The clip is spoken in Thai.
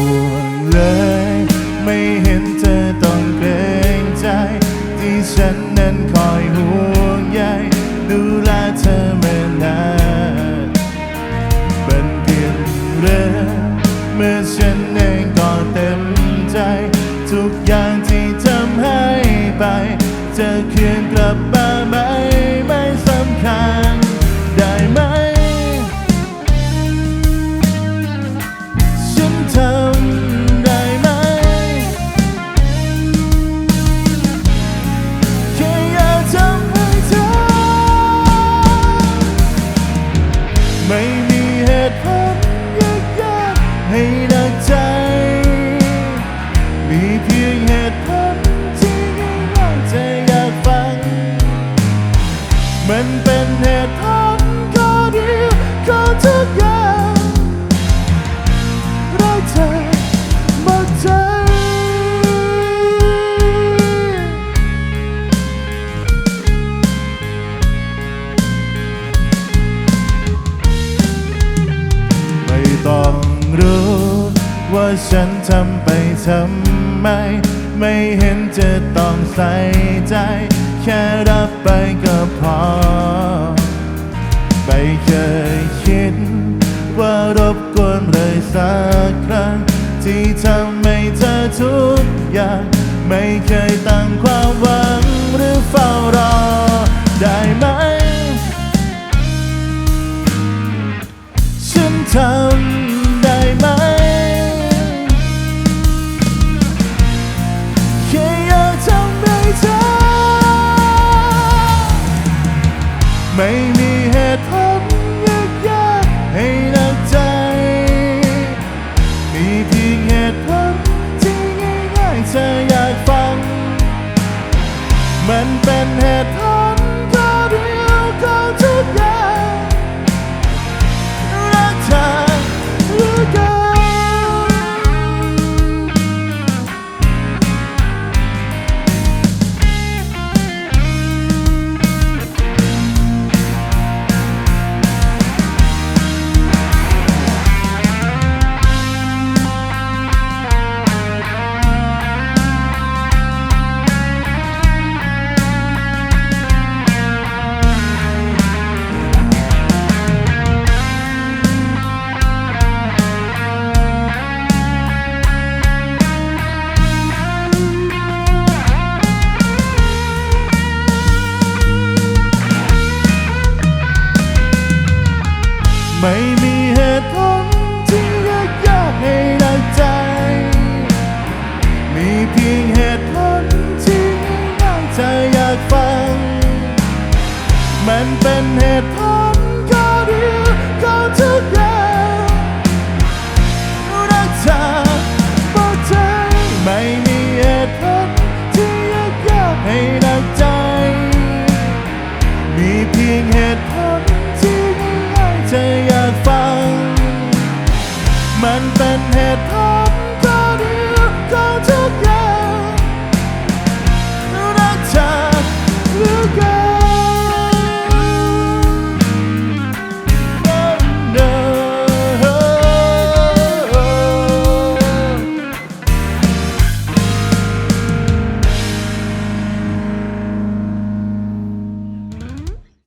ห่วงเลย ไม่เห็นเธอ ไรู้ว่าฉันทำไปทำไม ไม่เห็นจะต้องใส่ใจ แค่รับไปก็พอ ไม่เคยคิด ว่ารบกวนเลยสักครั้ง ที่ทำให้เธอทุกอย่าง ไม่เคยตั้งความหวังหรือเฝ้ารอ ได้ไหม ฉันทำ ไม่มีเหตุผลยากๆให้หนักใจ มีเพียงเหตุผลที่ง่ายๆเธออยากฟัง มันเป็นเหตุผล ไม่มีเหตุผลที่ยากยากให้หนักใจ มีเพียงเหตุผลที่ง่ายๆจะอยากฟัง มันเป็นเหตุผลข้อเดียวของทุกอย่างรักเธอหมดใจไม่มีเหตุผลที่ยากยากให้หนักใจ มีเพียงเห มันเป็นเหตุผล